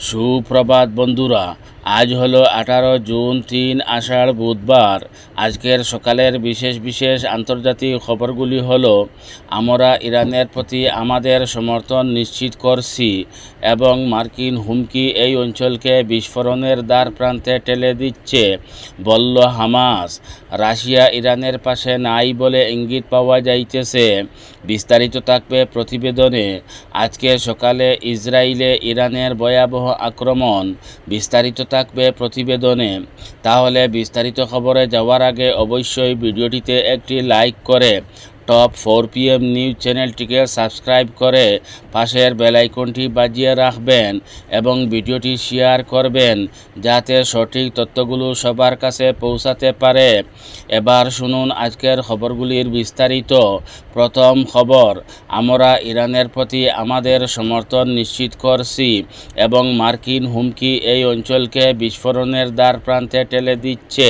সুপ্রভাত বন্ধুরা। আজ হলো আঠারো জুন, তিন আষাঢ় বুধবার। আজকের সকালের বিশেষ বিশেষ আন্তর্জাতিক খবরগুলি হলো, আমরা ইরানের প্রতি আমাদের সমর্থন নিশ্চিত করছি এবং মার্কিন হুমকি এই অঞ্চলকে বিস্ফোরণের দ্বার প্রান্তে ঠেলে দিচ্ছে, বলল হামাস। রাশিয়া ইরানের পাশে নাই বলে ইঙ্গিত পাওয়া যাইতেছে, বিস্তারিত থাকবে প্রতিবেদনে। আজকে সকালে ইসরায়েলে ইরানের ভয়াবহ আক্রমণ, বিস্তারিত থাকবে প্রতিবেদনে। তাহলে বিস্তারিত খবরে যাওয়ার আগে অবশ্যই ভিডিওটিতে একটি লাইক করে টপ ফোর পিএম নিউজ চ্যানেলটিকে সাবস্ক্রাইব করে পাশের বেলাইকনটি বাজিয়ে রাখবেন এবং ভিডিওটি শেয়ার করবেন যাতে সঠিক তথ্যগুলো সবার কাছে পৌঁছাতে পারে। এবার শুনুন আজকের খবরগুলির বিস্তারিত। প্রথম খবর, আমরা ইরানের প্রতি আমাদের সমর্থন নিশ্চিত করছি এবং মার্কিন হুমকি এই অঞ্চলকে বিস্ফোরণের দ্বার প্রান্তে ঠেলে দিচ্ছে,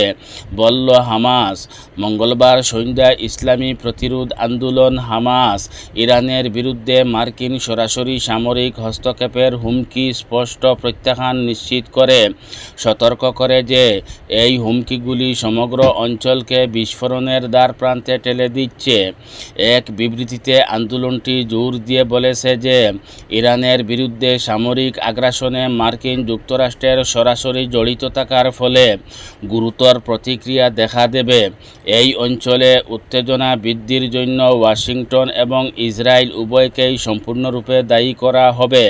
বলল হামাস। মঙ্গলবার সন্ধ্যায় ইসলামী প্রতিরোধ আন্দোলন হামাস। ইরানের বিরুদ্ধে মার্কিন সরাসরি সামরিক হস্তক্ষেপের হুমকি স্পষ্ট প্রত্যাখ্যান নিশ্চিত করে। সতর্ক করে যে, এই হুমকিগুলি সমগ্র অঞ্চলকে বিস্ফোরণের দ্বার প্রান্তে ঠেলে দিচ্ছে। এক বিবৃতিতে আন্দোলনটি জোর দিয়ে বলেছে যে, ইরানের বিরুদ্ধে সামরিক আগ্রাসনে মার্কিন যুক্তরাষ্ট্রের সরাসরি জড়িত থাকার ফলে গুরুতর প্রতিক্রিয়া দেখা দেবে। এই অঞ্চলে উত্তেজনা বৃদ্ধির জন্য ওয়াশিংটন এবং ইসরায়েল উভয়কেই সম্পূর্ণরূপে দায়ী করা হবে।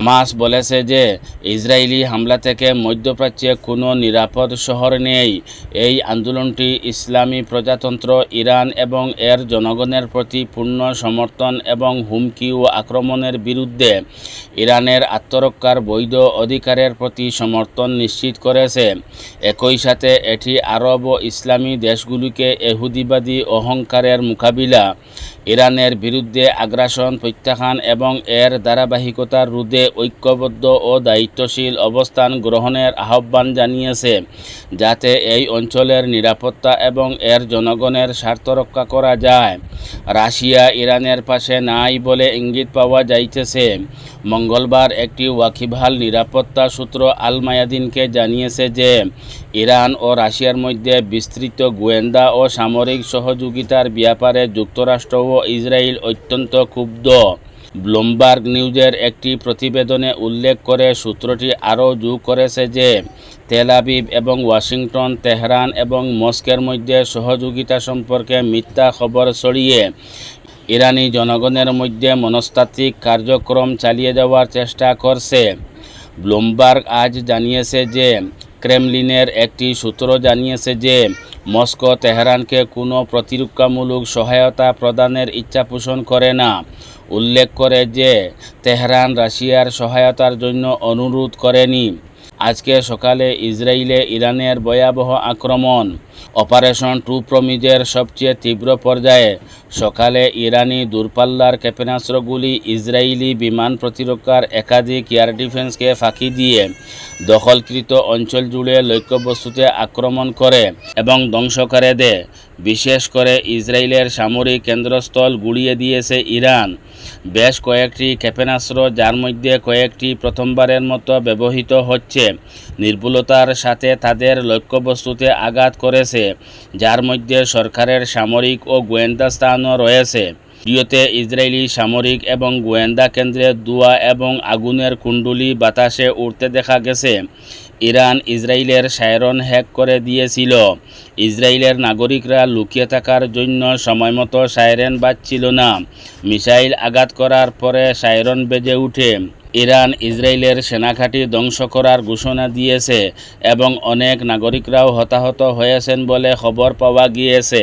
মাস বলেছে যে, ইসরায়েলি হামলা থেকে মধ্যপ্রাচ্যে কোনো নিরাপদ শহর নেই। এই আন্দোলনটি ইসলামী প্রজাতন্ত্র, ইরান এবং এর জনগণের প্রতি পূর্ণ সমর্থন এবং হুমকি ও আক্রমণের বিরুদ্ধে। ইরানের আত্মরক্ষার বৈধ অধিকারের প্রতি সমর্থন নিশ্চিত করেছে। একই সাথে এটি আরব ও ইসলামী দেশগুলিকে এহুদিবাদী অহংকারের মোকাবিলা ইরানের বিরুদ্ধে আগ্রাসন, প্রত্যাখ্যান এবং এর ধারাবাহিকতার রোধে ঐক্যবদ্ধ ও দায়িত্বশীল অবস্থান গ্রহণের আহ্বান জানিয়েছে, যাতে এই অঞ্চলের নিরাপত্তা এবং এর জনগণের স্বার্থ রক্ষা করা যায়। রাশিয়া ইরানের পাশে নাই বলে ইঙ্গিত পাওয়া যাইতেছে। মঙ্গলবার একটি ওয়াকিবহাল নিরাপত্তা সূত্র আল মায়াদিনকে জানিয়েছে যে, ইরান ও রাশিয়ার মধ্যে বিস্তৃত গোয়েন্দা ও সামরিক সহযোগিতার ব্যাপারে যুক্তরাষ্ট্র ও ইসরায়েল অত্যন্ত ক্ষুব্ধ। ব্লুমবার্গ নিউজের একটি প্রতিবেদনে উল্লেখ করে সূত্রটি আরও যোগ করেছে যে, তেল আবিব এবং ওয়াশিংটন, তেহরান এবং মস্কের মধ্যে সহযোগিতা সম্পর্কে মিথ্যা খবর ছড়িয়ে ইরানি জনগণের মধ্যে মনস্তাত্ত্বিক কার্যক্রম চালিয়ে যাওয়ার চেষ্টা করছে। ব্লুমবার্গ আজ জানিয়েছে যে, ক্রেমলিনের একটি সূত্র জানিয়েছে যে মস্কো, তেহরানকে কোনো প্রতিরক্ষামূলক সহায়তা প্রদানের ইচ্ছা পোষণ করে না। উল্লেখ করে যে, তেহরান রাশিয়ার সহায়তার জন্য অনুরোধ করেনি। আজকে সকালে ইসরায়েলে ইরানের ভয়াবহ আক্রমণ। অপারেশন টু প্রমিজের সবচেয়ে তীব্র পর্যায়ে সকালে ইরানি দূরপাল্লার ক্ষেপণাস্ত্রগুলি ইসরায়েলি বিমান প্রতিরক্ষার একাধিক এয়ার ডিফেন্সকে ফাঁকি দিয়ে দখলকৃত অঞ্চল জুড়ে লক্ষ্যবস্তুতে আক্রমণ করে এবং ধ্বংস করে দেয়। বিশেষ করে ইসরায়েলের সামরিক কেন্দ্রস্থল গুড়িয়ে দিয়েছে ইরান। বেশ কয়েকটি ক্ষেপণাস্ত্র যার মধ্যে কয়েকটি প্রথমবারের মতো ব্যবহৃত হচ্ছে। নির্ভুলতার সাথে তাদের লক্ষ্যবস্তুতে আঘাত করেছে, যার মধ্যে সরকারের সামরিক ও গোয়েন্দা স্থানও রয়েছে। ভিডিওতে ইসরায়েলি সামরিক এবং গোয়েন্দা কেন্দ্রে দুয়া এবং আগুনের কুণ্ডুলি বাতাসে উড়তে দেখা গেছে। ইরান ইসরায়েলের সায়রন হ্যাক করে দিয়েছিল। ইসরায়েলের নাগরিকরা লুকিয়ে থাকার জন্য সময়মতো সাইরেন বাজছিল না। মিসাইল আঘাত করার পরে সাইরন বেজে উঠে। ইরান ইসরায়েলের সেনাঘাঁটি ধ্বংস করার ঘোষণা দিয়েছে এবং অনেক নাগরিকরাও হতাহত হয়েছেন বলে খবর পাওয়া গিয়েছে।